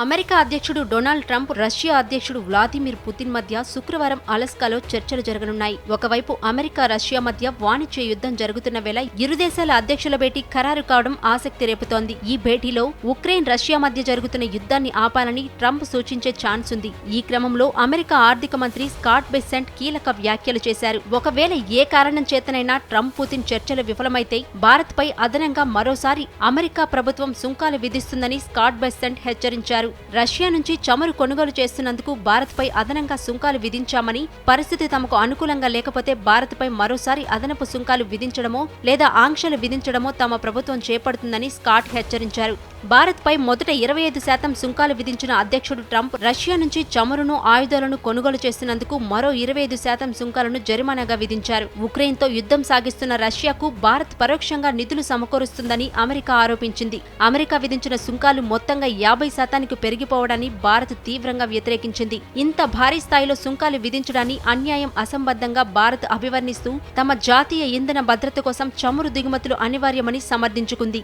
America అధ్యక్షుడు Donald Trump Russia అధ్యక్షుడు Vladimir Putin మధ్య శుక్రవారం అలస్కాలో చర్చలు జరగనున్నాయి. ఒకవైపు అమెరికా రష్యా మధ్య వాణిజ్య యుద్ధం జరుగుతున్న వేళ ఇరు దేశాల అధ్యక్షుల భేటీ ఖరారు కావడం ఆసక్తి రేపుతోంది. ఈ భేటీలో ఉక్రెయిన్ రష్యా మధ్య జరుగుతున్న యుద్ధాన్ని ఆపాలని ట్రంప్ సూచించే ఛాన్స్ ఉంది. ఈ క్రమంలో అమెరికా ఆర్థిక మంత్రి స్కాట్ బెసెంట్ కీలక వ్యాఖ్యలు చేశారు. ఒకవేళ ఏ కారణం చేతనైనా ట్రంప్ పుతిన్ చర్చలు విఫలమైతే భారత్పై అదనంగా మరోసారి అమెరికా ప్రభుత్వం సుంకాలు విధిస్తుందని స్కాట్ బెసెంట్ హెచ్చరించారు. రష్యా నుంచి చమురు కొనుగోలు చేస్తున్నందుకు భారత్పై అదనంగా సుంకాలు విధించామని పరిస్థితి తమకు అనుకూలంగా లేకపోతే భారత్పై మరోసారి అదనపు సుంకాలు విధించడమో లేదా ఆంక్షలు విధించడమో తమ ప్రభుత్వం చేపడుతుందని స్కాట్ హెచ్చరించారు. భారత్పై మొదట ఇరవై ఐదు శాతం సుంకాలు విధించిన అధ్యక్షుడు ట్రంప్ రష్యా నుంచి చమురును ఆయుధాలను కొనుగోలు చేసినందుకు మరో ఇరవై ఐదు శాతం సుంకాలను జరిమానాగా విధించారు. ఉక్రెయిన్తో యుద్ధం సాగిస్తున్న రష్యాకు భారత్ పరోక్షంగా నిధులు సమకూరుస్తుందని అమెరికా ఆరోపించింది. అమెరికా విధించిన సుంకాలు మొత్తంగా యాభై శాతానికి పెరిగిపోవడాన్ని భారత్ తీవ్రంగా వ్యతిరేకించింది. ఇంత భారీ స్థాయిలో సుంకాలు విధించడాన్ని అన్యాయం అసంబద్ధంగా భారత్ అభివర్ణిస్తూ తమ జాతీయ ఇంధన భద్రత కోసం చమురు దిగుమతులు అనివార్యమని సమర్థించుకుంది.